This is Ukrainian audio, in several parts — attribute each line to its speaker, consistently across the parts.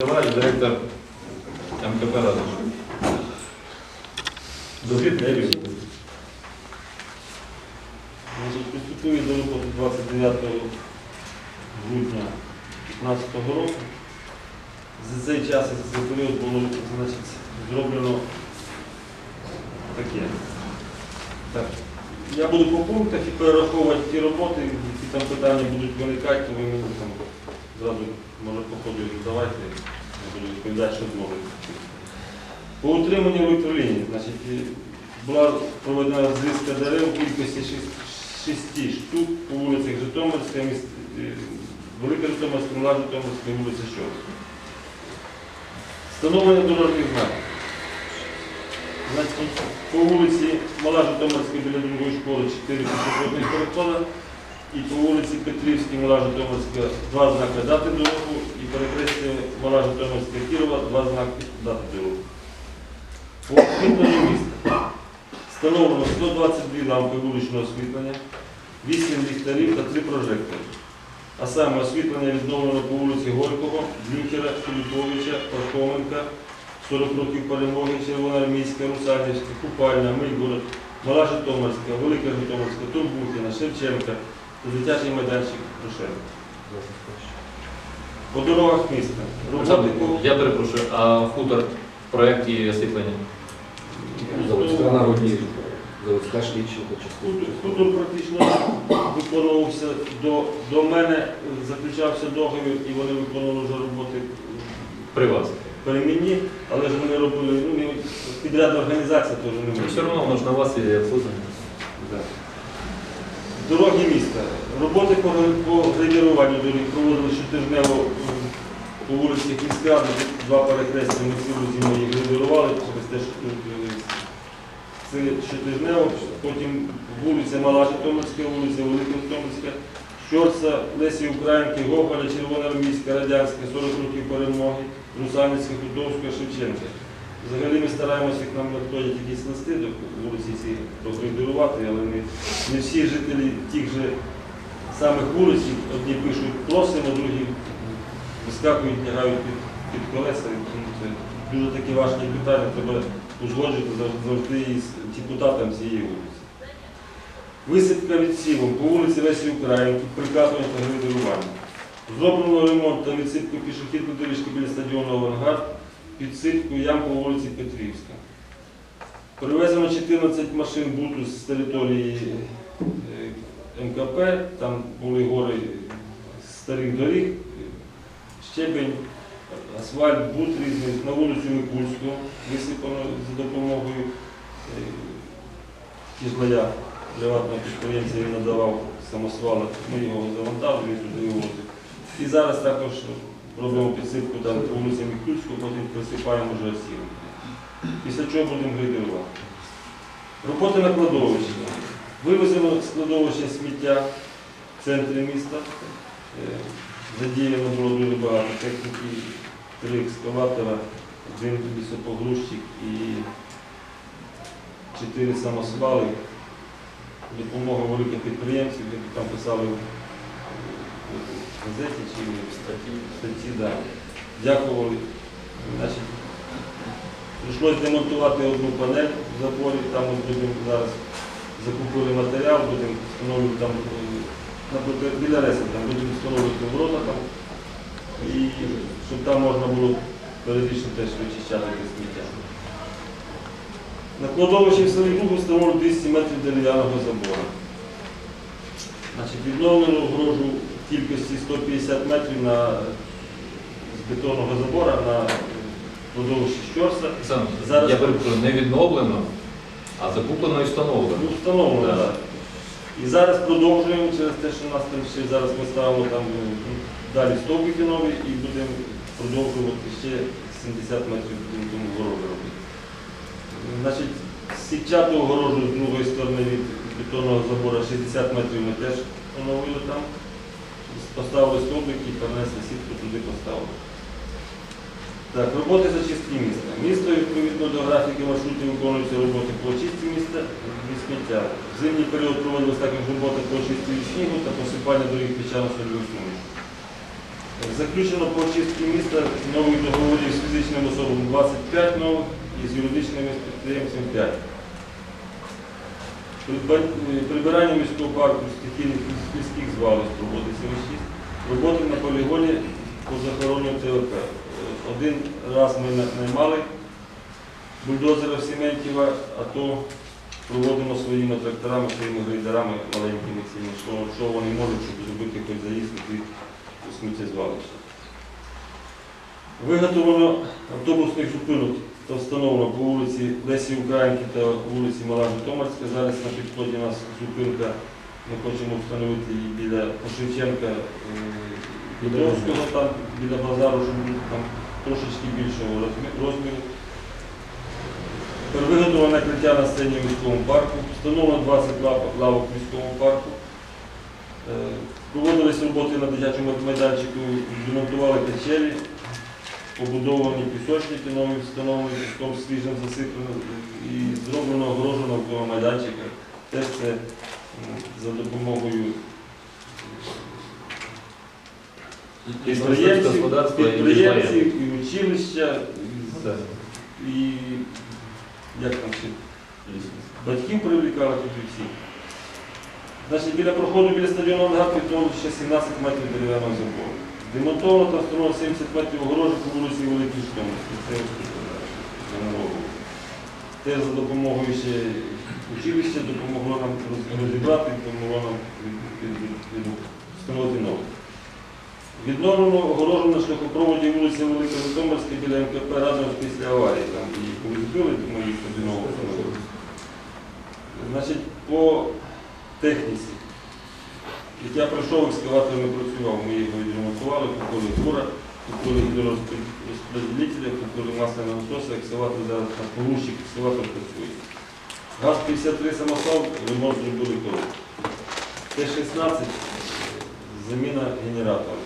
Speaker 1: Директор МКП Радиш.
Speaker 2: Звіт не. Значить, приступили до роботи 29 грудня 2015 року. За цей час і за цей період було значить, зроблено таке. Так. Я буду по пунктах і перераховувати ті роботи, які там питання будуть виникати, то ви мені там зразу, може, по ходу їх задавайте, я буду відповідати, що зможете. По утриманню електроінії, значить, була проведена зрізка дерев у кількості шіс- шести штук по вулицях Житомирська, міст, е, Велика Житомирська, Мала Житомирська, і вулиця Щорська. Встановлення дорожніх знаків. Значить, по вулиці Мала Житомирська біля другої школи 4 пішохідних переходи і по вулиці Петрівській, Мала Житомирська два знаки дати дорогу і перехрестя Мала Житомирська Кірова два знаки дати дорогу. По освітленню міста встановлено 122 лампи вуличного освітлення, 8 ліхтарів та 3 прожектори. А саме освітлення відновлено по вулиці Горького, Блюхера, Філіповича, Пархоменка, 40 років перемоги, Червоноармійська, Русанівська, Купальня, Мийгород, Мала Житомирська, Велика Житомирська, Турбухіна, Шевченка дитячий майданчик Рушенка. По дорогах міста. Роботи
Speaker 1: Я перепрошую, а хутор в проєкті освітлення?
Speaker 3: Заводська народні, заводська частина.
Speaker 2: Хутор практично виконувався до, до мене, заключався договір і вони виконували вже роботи
Speaker 1: При вас.
Speaker 2: перемінні, але ж вони робили, ну, підрядна організація теж не
Speaker 1: Ну. Все одно воно ж на вас і обслуження.
Speaker 2: Да. Дороги міста. Роботи по, по доріг проводили щотижнево по вулиці Кільська, два перехрестя ми цілу зиму їх градірували через те, що е, це щотижнево, потім вулиця Мала Житомирська, вулиця Велика Житомирська, Щорса, Лесі Українки, Гоголя, Червоноармійська, Радянська, 40 років перемоги, Русанівська, Худовська, Шевченка. Взагалі ми стараємося, як нам надходять якісь листи до вулиці ці проградирувати, але не, не всі жителі тих же самих вулиць, одні пишуть просимо, другі вискакують, лягають під, під колеса. Це дуже такі важкі питання, треба узгоджувати завжди із депутатом цієї вулиці. Висипка відсівом по вулиці Лесі Українки, прикатування та градирування. Зроблено ремонт та відсипку пішохідної доріжки біля стадіону Авангард, підсипку ям по вулиці Петрівська. Привезено 14 машин буту з території е, МКП, там були гори старих доріг, е, щебень, асфальт, бут різний, на вулицю Микульську висипано за допомогою е, кізлая приватного підприємця, він надавав самосвали, ми його завантажили, він туди вивозив. І зараз також робимо підсипку по вулиці Микульську, потім присипаємо вже осілу. Після чого будемо грейдерувати. Роботи на кладовищі. Вивезено з кладовища сміття в центрі міста. Е, Задіяно було дуже багато техніки, три екскаватора, один лісопогрузчик і чотири самосвали. Допомога великих підприємців, які там писали в газеті чи в статті, статті да. дякували. Значить, Прийшлося демонтувати одну панель в заборі, там ми будемо зараз закупили матеріал, будемо встановлювати там наприклад, біля реси, там будемо встановлювати ворота там, і щоб там можна було періодично теж вичищати сміття. На кладовищі в селі Губи встановлено 200 метрів дерев'яного забору. Значить, відновлено огорожу в кількості 150 метрів на, з бетонного забора на кладовищі Щорса. Зараз-
Speaker 1: Я перепрошую, не відновлено, а закуплено і встановлено.
Speaker 2: Ну, встановлено,
Speaker 1: Да.
Speaker 2: так. І зараз продовжуємо через те, що у нас там ще зараз ми ставимо там е, далі стовбики нові і будемо продовжувати ще 70 метрів будемо тому огорожу робити. Значить, сітчату огорожу з другої сторони від бетонного забору 60 метрів ми теж оновили там. Поставили стовбики і перенесли сітку туди поставили. Так, роботи з очистки міста. Місто відповідно до графіки маршрутів виконуються роботи по очистці міста від сміття. В зимній період проводилися також роботи по очистці від снігу та посипання доріг піщано сольових суміш. Заключено по очистці міста нових договорів з фізичними особами 25 нових і з юридичними підприємцями 5. Е, Прибирання міського парку стихійних міських звалищ проводиться 6. Роботи на полігоні по захороненню ТВП. Е, Один раз ми наймали бульдозера в Сементєва, а то проводимо своїми тракторами, своїми грейдерами маленькими цими, що, що вони можуть, щоб зробити хоч заїзд від сміттєзвалища. Виготовлено автобусних зупинок та встановлено по вулиці Лесі Українки та вулиці Мала Житомирська. Зараз на підході у нас зупинка. Ми хочемо встановити її біля по Шевченка е, Петровського, там біля базару, щоб там трошечки більшого розміру. Тепер виготовлено накриття на сцені в міському парку, встановлено 20 лавок в міському парку. Е, Проводились роботи на дитячому майданчику, демонтували качелі, побудовані пісочники, нові встановлені піском свіжим засиплено і зроблено огорожу навколо майданчика. Теж це за допомогою підприємців,
Speaker 1: і
Speaker 2: підприємців і училища, і, і як там ще батьків привлікали тут і всі. Значить, біля проходу біля стадіону Ангар відновлено ще 17 метрів дерев'яного забору. Демонтовано та встановлено 70 метрів огорожі по вулиці Великій Житомирській. Теж за допомогою ще училища допомогло нам роз- розібрати, допомогло нам встановити нове. Відновлено огорожу на шляхопроводі вулиці Велика Житомирська біля МКП Радомир після аварії. Там її коли збили, тому їх тоді нову встановили. Значить, по техніці. Як я пройшов, екскаватор не працював, ми його відремонтували, купили фура, купили гідророзпределителя, купили масляне насоси, екскаватор зараз на погрузчик, екскаватор працює. ГАЗ-53 самосвал, ремонт зробили коли. Т-16, заміна генератора.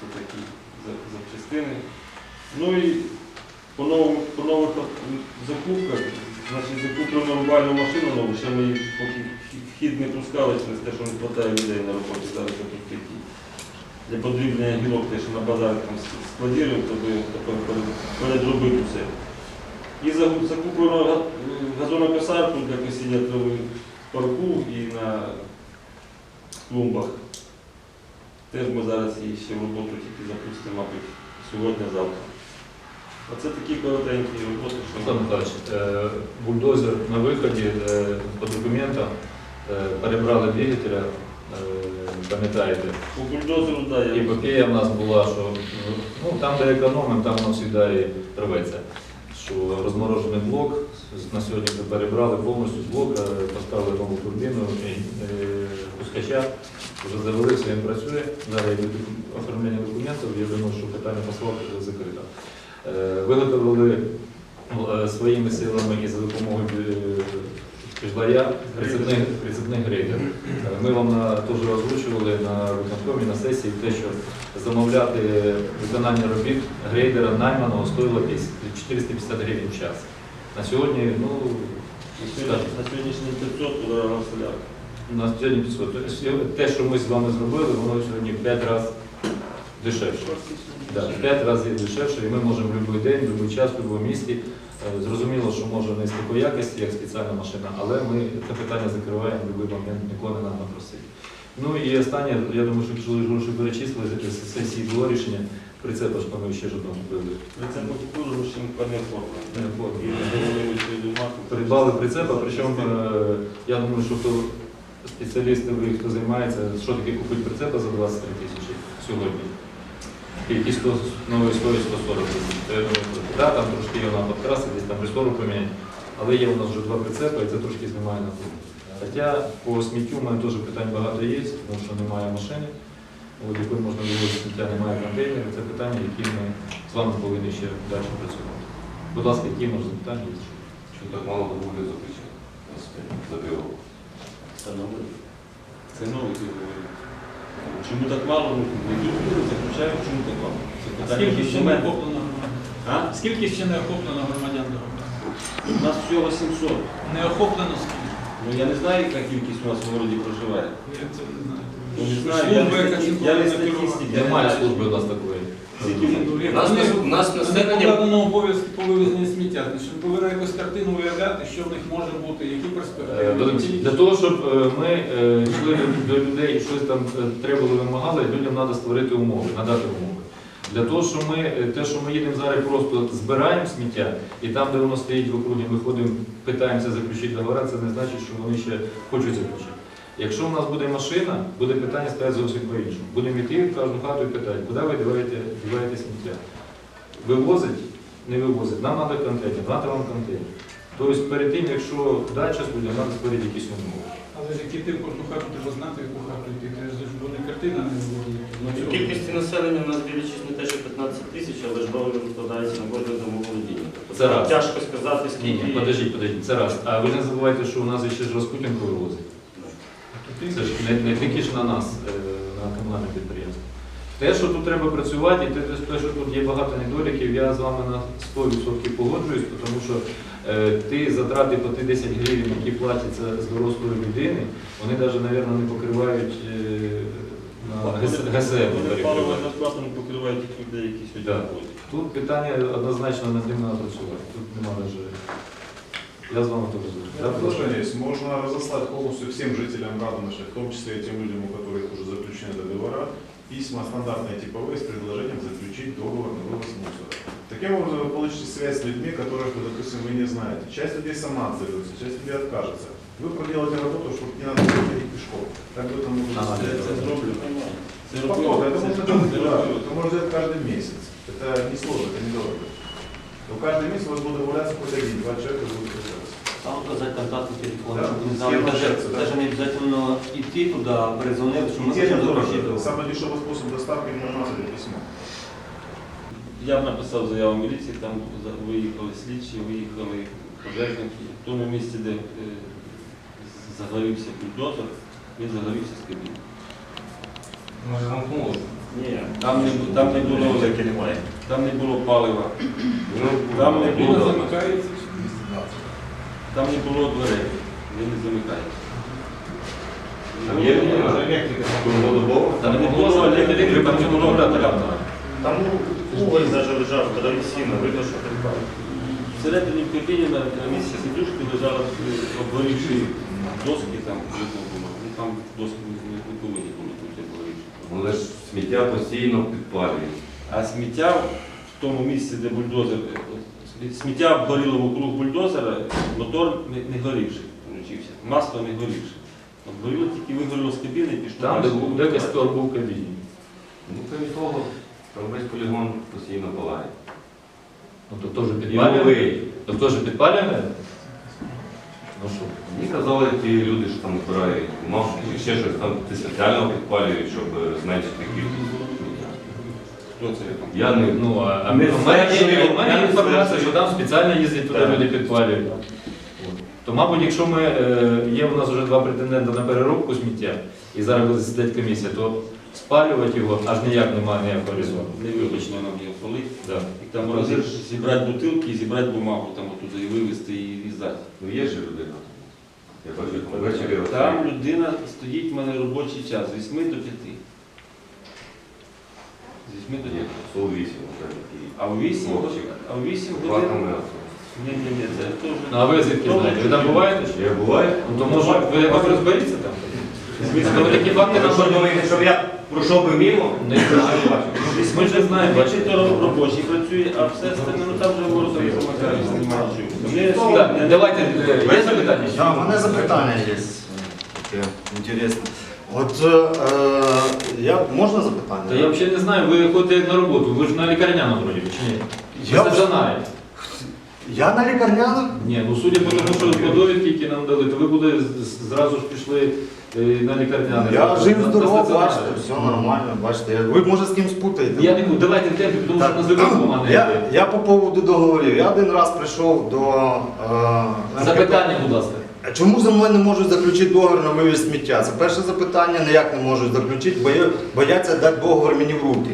Speaker 2: Це такі за- запчастини. Ну і по нових закупках, значить, закуплено рубальну машину нову, ще ми поки в хід не пускали через те, що не вистачає людей на роботі, зараз тут такі. Для подріблення гілок, те, на базарі там складіруємо, то передробити все. І закуплено га- газонокосарку для косіння трави в парку і на клумбах. Теж ми зараз її ще в роботу тільки запустимо, мабуть, сьогодні-завтра. Оце такі коротенькі роботи, що
Speaker 1: Михайлович, е, бульдозер на виході е, по документам е, перебрали двигателя, пам'ятаєте.
Speaker 2: по бульдозеру, да, я
Speaker 1: Епопея в нас була, що ну, там, де економимо, там воно завжди і рветься. Що розморожений блок, на сьогодні ми перебрали повністю з блока, поставили нову турбіну, і, пускача, вже завели, все він працює. Зараз оформлення документів, я думаю, що питання по свалці вже закрито. Е, Виготовили е, своїми силами і за допомогою е, Піжлая прицепних грейдер. Е, Ми вам теж озвучували на виконкомі, на сесії те, що замовляти виконання робіт грейдера найманого стоїло 450 гривень в час. На сьогодні, ну,
Speaker 2: на сьогоднішній 500 туди на
Speaker 1: на сьогодні 500. Тобто те, що ми з вами зробили, воно сьогодні 5 разів дешевше. Да, в 5 разів дешевше, і ми можемо в будь-який день, в будь-який час, в будь-якому місті. Е, Зрозуміло, що може не з такої якості, як спеціальна машина, але ми це питання закриваємо в будь-який момент, ніколи не треба просити. Ну і останнє, я думаю, що гроші перечислили, з сесії було рішення, прицепа, що ми ще ж одного купили.
Speaker 2: Це по що не думати.
Speaker 1: Придбали прицепа, причому е, я думаю, що хто спеціалісти, ви хто займається, що таке купити прицепа за 23 тисячі сьогодні. 100, нової стоїть 140 тисяч. То я думаю, що да, там трошки його на підкрасити, десь там рестору поміняти. Але є у нас вже два прицепа і це трошки знімає на Хоча по сміттю в мене теж питань багато є, тому що немає машини, от якої можна вивозити сміття, немає контейнерів. Це питання, які ми з вами повинні ще далі працювати. Будь ласка, які може запитання є?
Speaker 4: Что так мало договорів заключено? За півроку.
Speaker 2: Це новий договір. Чому так мало? Не заключаємо, чому так мало. Це питання
Speaker 5: Скільки ще не охоплено громадян?
Speaker 2: А?
Speaker 5: Скільки ще не охоплено громадян дорога?
Speaker 2: У нас всього 700.
Speaker 5: Не охоплено скільки?
Speaker 2: Ну я не знаю, яка кількість у нас в городі проживає.
Speaker 5: Я це не знаю.
Speaker 2: Ну, не знаю, я
Speaker 5: Служба,
Speaker 2: не
Speaker 5: яка
Speaker 2: статистик, я не статистик. я
Speaker 1: Немає
Speaker 2: не-
Speaker 1: служби у нас такої.
Speaker 5: Ну,
Speaker 3: У нас на- населення-
Speaker 5: покладено обов'язки по вивезенню сміття. Значить, повинна якусь картину виявляти, що в них може бути, які
Speaker 1: Е,
Speaker 5: перспективи.
Speaker 1: Для того, щоб е, ми е, йшли до людей, щось там е, треба вимагали, людям треба створити умови, надати умови. Для того, що ми, е, те, що ми їдемо зараз, просто збираємо сміття, і там, де воно стоїть в округі, ми ходимо, питаємося заключити договори, це не значить, що вони ще хочуть заключити. Якщо у нас буде машина, буде питання стоять зовсім по-іншому. Будемо йти в кожну хату і питати, куди ви діваєте, діваєте сміття. Вивозить, не вивозить, нам треба контейнер, треба вам контейнер. Тобто перед тим, якщо дати щось людям, треба створити якісь умови.
Speaker 5: Але ж які ти в кожну хату треба знати, в яку хату йти. Ти ж вони картина не виводять.
Speaker 6: Ну, кількості населення в нас більшість не те, що 15 тисяч, але ж договір складається на кожне домоволодіння. Тобто
Speaker 1: Це раз.
Speaker 6: тяжко сказати,
Speaker 1: Ні,
Speaker 6: скільки.
Speaker 1: ні, подождіть, подождіть, це раз. А ви не забувайте, що у нас ще ж Распутінку вивозить. Це ж не, не тільки ж на нас, е, на комунальне підприємство. Те, що тут треба працювати, і те, що тут є багато недоліків, я з вами на 100% погоджуюсь, тому що е, ті затрати по ті 10 гривень, які платяться з дорослої людини, вони навіть, мабуть, не покривають е, на ГС- ГСМ.
Speaker 2: Вони паливо не покривають тих людей, які сьогодні
Speaker 1: Да. Тут питання однозначно над ним треба працювати. Тут немає навіть. Я з вами теж
Speaker 7: У
Speaker 1: згоден.
Speaker 7: меня предложение есть. Можно разослать полностью всем жителям Радонежа, в том числе и тем людям, у которых уже заключены договора, письма стандартные типовые с предложением заключить договор на вывоз мусора. Таким образом вы получите связь с людьми, которых, допустим, вы не знаете. Часть людей сама отзовется, часть людей откажется. Вы проделаете работу, чтобы не надо ходить пешком. Так вы это можете
Speaker 2: зроблю. Це
Speaker 7: Потом,
Speaker 2: робив.
Speaker 7: это можно делать, да, это можно делать каждый месяц. Это не сложно, это недорого. Но каждый месяц у вас будет добавляться какой-то день, два человека будут.
Speaker 8: Там указать контактный телефон,
Speaker 7: Да,
Speaker 8: чтобы не
Speaker 7: с
Speaker 8: знали,
Speaker 7: кем
Speaker 8: даже,
Speaker 7: общаться, да.
Speaker 8: даже не обязательно идти туда, перезвонил, что мы
Speaker 7: И те
Speaker 8: хотим
Speaker 7: недорого.
Speaker 8: заключить договор.
Speaker 7: Самый дешевый способ доставки именно у нас это письмо.
Speaker 2: Я б написав заяву в міліції, там за- виїхали слідчі, виїхали пожежники. В тому місці, де е, загорівся бульдозер, він загорівся з кабіни.
Speaker 6: Ні,
Speaker 2: Там не, бу- там не було
Speaker 6: таки немає.
Speaker 2: там не було палива,
Speaker 3: Ну,
Speaker 2: Там не
Speaker 5: Вона
Speaker 2: було.
Speaker 5: замикається.
Speaker 2: там не було дверей, він не замикається.
Speaker 3: Там є круглодобово.
Speaker 1: Та не було електрики, там не було
Speaker 2: не.
Speaker 6: Там уголь навіть лежав, древесина, видно, що припав.
Speaker 2: Всередині в кабіні на, на місці сидушки лежали е, обгорівші доски, там видно було. Ну там доски не, не, не повинні були бути обгорівші.
Speaker 3: Але ж сміття постійно підпалюють.
Speaker 2: А сміття в тому місці, де бульдозер, е, сміття обгоріло вокруг бульдозера, мотор не, не горівший, включився, масло не горівше. Обгоріло тільки вигоріло з кабіни і пішло.
Speaker 1: Там, де був де костер був в кабіні.
Speaker 3: Ну, крім того, там весь полігон постійно палає.
Speaker 1: Ну то теж
Speaker 3: І
Speaker 1: підпалює. То теж підпалює? Ну що?
Speaker 3: Мені казали ті люди, що там збирають чи ще щось, там спеціально підпалюють, щоб е, зменшити кількість.
Speaker 2: Хто це?
Speaker 3: Я не
Speaker 1: Ну, а, а
Speaker 3: Не
Speaker 1: в мене є, в мене є інформація, що там спеціально їздять туди,
Speaker 3: Так.
Speaker 1: люди підпалюють. От. То, мабуть, якщо ми, е, є у нас вже два претенденти на переробку сміття, і зараз буде засідати комісія, то спалювати його аж ніяк немає ніякого резону.
Speaker 2: Невибачно нам його полить.
Speaker 1: Да.
Speaker 2: І там можна зібрати бутилки і зібрати бумагу, там отут і вивезти і, і здати.
Speaker 3: Ну є ж людина. Я бачу, ввечері
Speaker 2: Там людина стоїть в мене робочий час з 8 до 5. З 8 до 5.
Speaker 3: Є, сол вісім, вже такий.
Speaker 2: А в 8,
Speaker 3: Хлопчик.
Speaker 2: а в 8
Speaker 3: Платом
Speaker 2: годин. Ні, ні, ні, це теж.
Speaker 1: Ну, а ви звідки знаєте? Ви там буваєте? чи?
Speaker 3: Я буваю.
Speaker 1: Ну, то може ви якось розберіться там? Ну, ви такі факти нам
Speaker 3: Що думаєте, щоб я пройшов би мимо?
Speaker 1: не знаємо. Ми ж знаємо,
Speaker 2: Бачите,
Speaker 1: бачите.
Speaker 2: то робочий працює, а все остальне, ну там вже ворог Макарів немає чого.
Speaker 1: Так, Давайте, е, є запитання? ще?
Speaker 9: Да, у мене запитання є таке інтересне. От е, я можна запитання?
Speaker 1: Та я взагалі не знаю, ви ходите як на роботу, ви ж на лікарняному вроді, чи ні?
Speaker 9: Я б-
Speaker 1: стаціонарі.
Speaker 9: Я на лікарняному?
Speaker 1: Ні, ну судя по тому, що по довідки, які нам дали, то ви з- зразу ж пішли е, на лікарняний.
Speaker 9: Я жив здоров, бачите, все нормально, бачите. Я- Ви може з кимсь путаєте?
Speaker 1: Я не буду, давайте в темпі, тому що
Speaker 9: Так.
Speaker 1: називемо мене.
Speaker 9: Я, я по поводу договорів. Я один раз прийшов до е,
Speaker 1: Запитання, будь ласка.
Speaker 9: Чому за мною не можуть заключити договір на вивіз сміття? Це перше запитання, ніяк не можуть заключити, бо бояться дати договір мені в руки.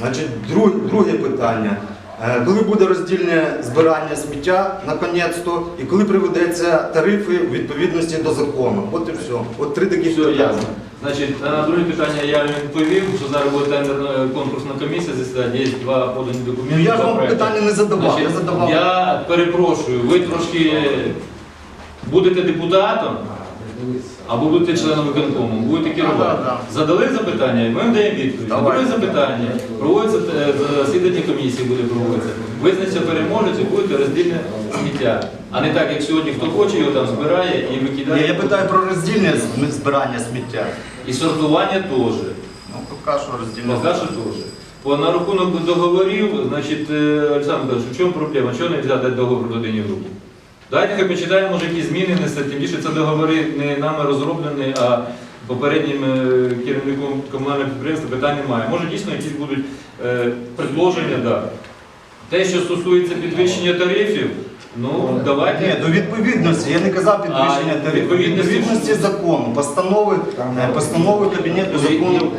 Speaker 9: Значить, друге, друге питання. Е, Коли буде роздільне збирання сміття наконець-то, і коли приведеться тарифи у відповідності до закону? От і все. От три такі
Speaker 1: Все
Speaker 9: питання.
Speaker 1: ясно. Значить, на друге питання я відповів, що зараз буде тендерна конкурсна комісія засідати, є два подані документи.
Speaker 9: Ну я ж вам питання не задавав,
Speaker 1: Значить,
Speaker 9: я задавав.
Speaker 1: Я перепрошую, ви трошки будете депутатом або будете членом виконкому, будете керувати.
Speaker 9: Да, да,
Speaker 1: Задали запитання, ми вам даємо відповідь. Задали запитання, проводиться е, засідання комісії буде проводитися. Визначиться переможець і будете роздільне сміття. А не так, як сьогодні хто хоче, його там збирає і викидає.
Speaker 9: я питаю про роздільне збирання сміття.
Speaker 1: І сортування теж.
Speaker 9: Ну, поки що роздільне.
Speaker 1: Пока що теж. По на рахунок договорів, значить, е, Олександр в чому проблема? Чого не взяти договор людині в руку? Дайте хай почитаємо, може якісь зміни несе, тим більше це договори не нами розроблені, а попереднім е, керівником комунального підприємства питань немає. Може дійсно якісь будуть е, предложення, да. Те, що стосується підвищення тарифів, ну давайте.
Speaker 9: Ні, до відповідності. Я не казав підвищення
Speaker 1: А,
Speaker 9: тарифів.
Speaker 1: відповідності-
Speaker 9: Відповідності закону, постанови, е, постанови кабінету закону.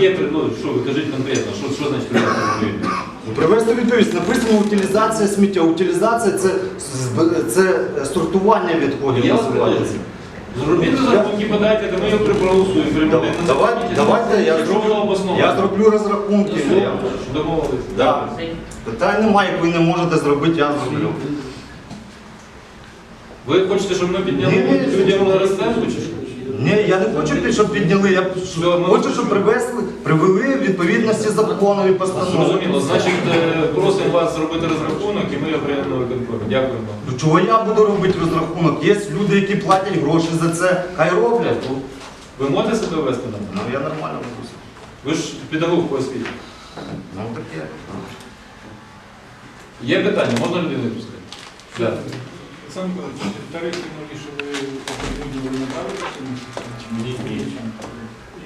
Speaker 1: Яке предложення? Що ви кажіть конкретно? Що, що значить відповідно?
Speaker 9: Привести відповідь. Написано утилізація сміття. Утилізація це, це сортування відходів
Speaker 1: Я
Speaker 9: називається.
Speaker 1: Зробіть розрахунки, подайте, то ми його проголосуємо. Приймемо.
Speaker 9: Давай- Давайте я зроблю, я зроблю розрахунки. Я-
Speaker 1: Домовились.
Speaker 9: Да. Питань немає, як ви не можете зробити, я зроблю.
Speaker 1: Ви хочете, щоб ми підняли
Speaker 9: Ні, ні,
Speaker 1: людям на розценку чи що?
Speaker 9: Ні, я не хочу, щоб підняли, я хочу, щоб привезли, привели відповідності закону і постанови.
Speaker 1: Зрозуміло. Значить, е, просимо вас зробити розрахунок і ми приймемо на виконкомі. Дякуємо.
Speaker 9: Ну чого я буду робити розрахунок? Є люди, які платять гроші за це, хай роблять.
Speaker 1: Ви можете себе вести на
Speaker 9: Ну я нормально буду.
Speaker 1: Ви ж педагог по освіті.
Speaker 9: Ну таке.
Speaker 1: Є питання, можна людину пустити? Да.
Speaker 5: Олександр Миколаївич, тарифи нові, що ви оприлюднили, надали?
Speaker 1: Ні, ні.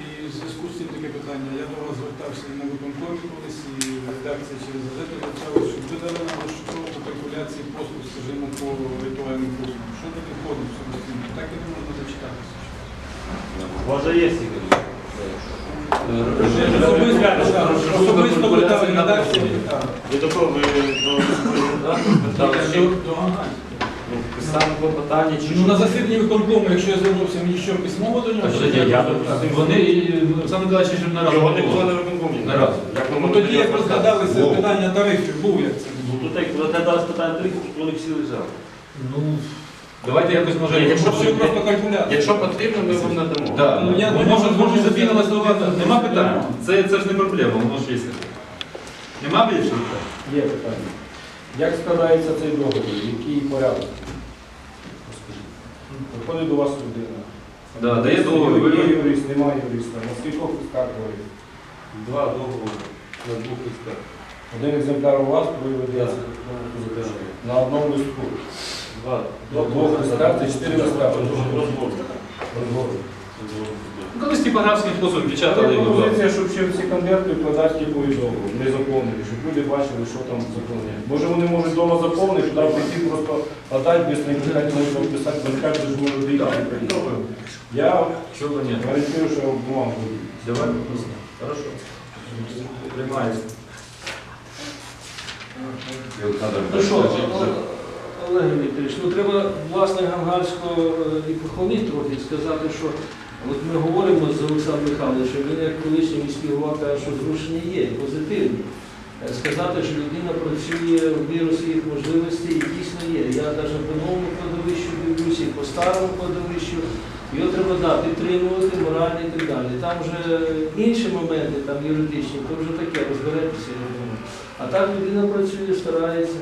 Speaker 5: І в зв'язку з цим таке питання. Я до вас звертався і на виконкомі колись, і редакція через газету зверталася, щоб ви дали нам розшифровку калькуляції послуг, скажімо, по ритуальним послугам. Що туди входить в цьому зміну? Так і не можна дочитатися.
Speaker 2: У вас же є.
Speaker 5: Особисто, питали редакція. так.
Speaker 6: Ви до кого ви до
Speaker 5: Тільки до- до
Speaker 6: Ну, писали клопотання чи
Speaker 5: Ну, на засіданні виконкому, якщо я звернувся, мені що письмово до нього?
Speaker 1: Так, подожди, я Вони, і, ну, Олександр Миколаївич, щоб не раз.
Speaker 6: Його не було на виконкомі.
Speaker 1: Не разу.
Speaker 6: Як ви
Speaker 5: Ну
Speaker 6: можете
Speaker 5: тоді як
Speaker 6: його
Speaker 5: розглядалися
Speaker 6: сказати?
Speaker 5: питання тарифів, був як це
Speaker 6: Ну тут як розглядалось питання тарифів, тут вони всі лежали.
Speaker 1: Ну, давайте якось може.
Speaker 5: Якщо буде просто калькуляція.
Speaker 6: Якщо потрібно, ми вам надамо.
Speaker 1: Да.
Speaker 5: Ну, я
Speaker 1: Ну,
Speaker 5: думаю,
Speaker 1: може,
Speaker 5: що
Speaker 1: може
Speaker 5: можна запропонувати.
Speaker 1: до Нема питань. Це, це ж не проблема, воно ж є. Нема більше питань?
Speaker 10: Є питання. Як складається цей договір? Який порядок? Приходить до вас людина.
Speaker 1: Да, дає договір.
Speaker 10: Є юрист, немає юриста. На скількох листках говорить?
Speaker 3: Два договори на двох листах.
Speaker 10: Один екземпляр у вас, другий ведеться на одному листку.
Speaker 6: Два.
Speaker 10: До двох листах, це чотири листа.
Speaker 6: Розбор.
Speaker 1: Розбор. Колись типографський спосіб
Speaker 10: Є
Speaker 1: печатали його.
Speaker 10: пропозиція, щоб ще ці конверти вкладати типовий договор, не заповнені, щоб люди бачили, що там заповнення. Може вони можуть вдома заповнити, туди прийти просто отдати, без не писати, не писати, не кажуть, що може доїхати. приїхати. Я
Speaker 1: Чого ні?
Speaker 10: гарантую, що бумагу буду.
Speaker 1: Давай попросимо. Хорошо. Приймається.
Speaker 3: Олександр
Speaker 11: Ну що, Олег Вікторович, ну треба власне Гангарського е, і похвалити трохи, сказати, що от ми говоримо з Олександром Михайловичем, він як колишній міський голова каже, що зрушення є, позитивні. Е, Сказати, що людина працює в міру своїх можливостей і дійсно є. Я навіть по новому кладовищу дивлюся, і по старому кладовищу. Його треба да, підтримувати морально і так далі. Там вже інші моменти, там юридичні, то вже таке, розберетеся, я думаю. А так людина працює, старається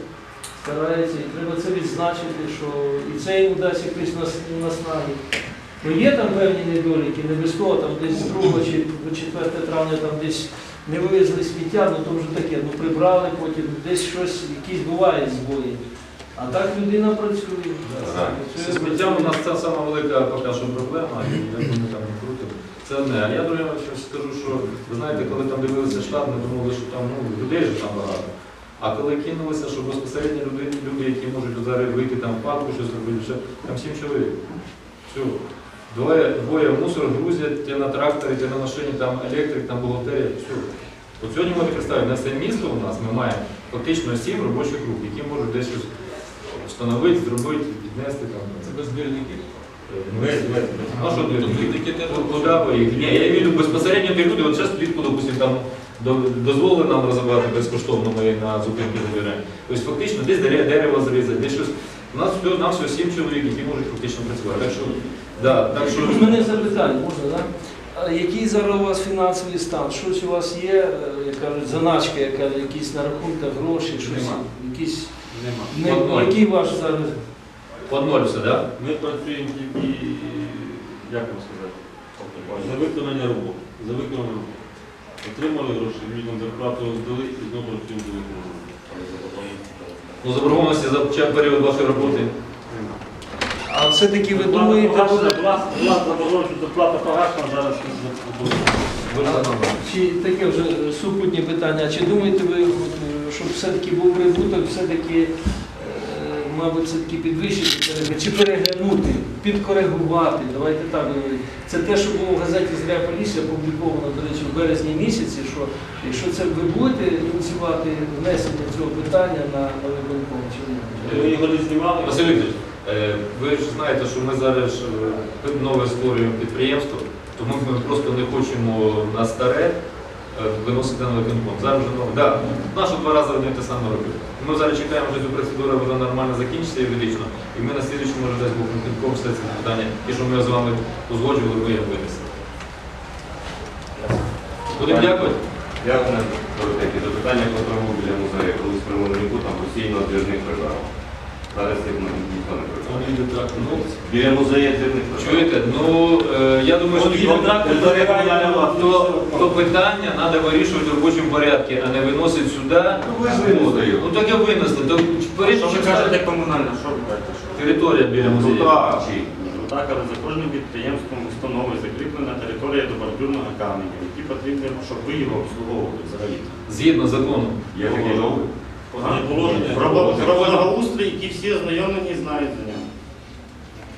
Speaker 11: старається, і треба це відзначити, що і це йому дасть нас- наснаги. Ну є там певні недоліки, не без того, там десь 2 чи 4 травня там десь не вивезли сміття, ну то вже таке, ну прибрали, потім десь щось, якісь бувають збої. А так людина працює.
Speaker 1: Зі сміттям у нас це сама велика поки що проблема, і як ми там не крутимо. Це одне. А я друге щось скажу, що ви знаєте, коли там дивилися штат, ми думали, що там ну, людей ж там багато. А коли кинулися, що безпосередньо люди, люди, які можуть зараз вийти там в парку, щось робити, все, там сім чоловік. Все. Двоє, двоє мусор грузять, ті на тракторі, ті на машині, там електрик, там бухгалтерія, все. От сьогодні можна представити, на це місто у нас ми маємо фактично сім робочих груп, які можуть десь щось встановити, зробити, віднести там.
Speaker 5: Це безбірники.
Speaker 1: Весь, весь. Ну що їх. Ні, я вірю безпосередньо ті люди, от зараз влітку, допустим, там дозволили нам розібрати безкоштовно ми на зупинки забираємо. Тобто фактично десь дерево зрізати, десь щось. У нас всього нам всього сім чоловік, які можуть фактично працювати. Так що, да, так що
Speaker 11: У мене запитання, можна, так? Який зараз у вас фінансовий стан? Щось у вас є, е, як кажуть, заначка, яка якісь на рахунках гроші, щось,
Speaker 1: Нема.
Speaker 11: якісь
Speaker 1: Нема.
Speaker 11: не,
Speaker 1: ноль.
Speaker 11: який ваш зараз?
Speaker 1: Под ноль все, так?
Speaker 2: Ми працюємо тільки, як вам сказати, за виконання роботи. За виконання роботи. Отримали гроші, людям зарплату здали і знову працюємо за виконання роботи.
Speaker 1: Ну, заборгованості за період вашої роботи.
Speaker 11: А все-таки ви думаєте, буде...
Speaker 2: Була заборгованість, зарплата погашена, зараз.
Speaker 11: Чи таке вже супутнє питання, чи думаєте ви, от, е, щоб все-таки був прибуток, все-таки, е, мабуть, все-таки підвищити тарифи, чи переглянути, підкоригувати, давайте так говорити. Це те, що було в газеті «Зря Полісся» опубліковано, до речі, в березні місяці, що якщо це ви будете ініціювати внесення цього питання на, на виконком, чи ні?
Speaker 2: Ми його не знімали.
Speaker 1: Василь Вікторович, е, ви ж знаєте, що ми зараз е, нове створюємо підприємство, тому ми просто не хочемо на старе е, виносити на виконком. Зараз вже нове. Да, нашу два рази одне те саме робити. Ми зараз чекаємо, що цю процедуру вона нормально закінчиться юридично, і ми на слідчому може десь був виконком все це питання, ті, що ми з вами узгоджували, ми як винесли. Будемо дякувати.
Speaker 3: Я в мене такі запитання по біля музею. Колись Мельнику там постійно двірник прибрав. Зараз їх ну, ніхто не прибрав.
Speaker 1: Ну,
Speaker 3: Біля музею прибрав.
Speaker 1: Чуєте? Ну е, я думаю, що то, то питання треба вирішувати в робочому порядку, а не виносити сюди.
Speaker 3: Ну, ви ж винесли.
Speaker 1: Ну так і винесли. То
Speaker 6: Що ви кажете комунальна? Що ви кажете? Що?
Speaker 1: територія біля
Speaker 3: Ну
Speaker 1: музею.
Speaker 3: так, чи?
Speaker 6: Так, але за кожним підприємством установи закріплена територія до бордюрного каменя, які потрібно, щоб ви його обслуговували взагалі.
Speaker 1: Згідно закону.
Speaker 3: Є такий новий?
Speaker 6: Погане положення. Про, про благоустрій, які всі ознайомлені і знають за нього.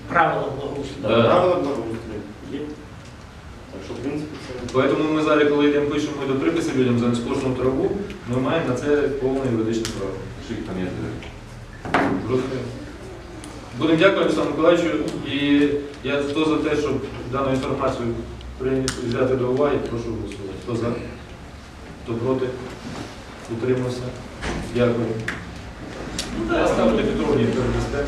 Speaker 11: Правила благоустрою.
Speaker 1: Да.
Speaker 6: Правила благоустрою. Є. Так що, в принципі, це...
Speaker 1: Тому ми зараз, коли йдемо пишемо до приписи людям за нескошену траву, ми маємо на це повне юридичне право.
Speaker 3: Шик там є.
Speaker 1: Будемо дякувати Олександру Миколаївичу. І я хто за те, щоб дану інформацію прийняти взяти до уваги, прошу голосувати. Хто за? Хто проти? Утримався? Дякую. Я ставлю Петровні передасте.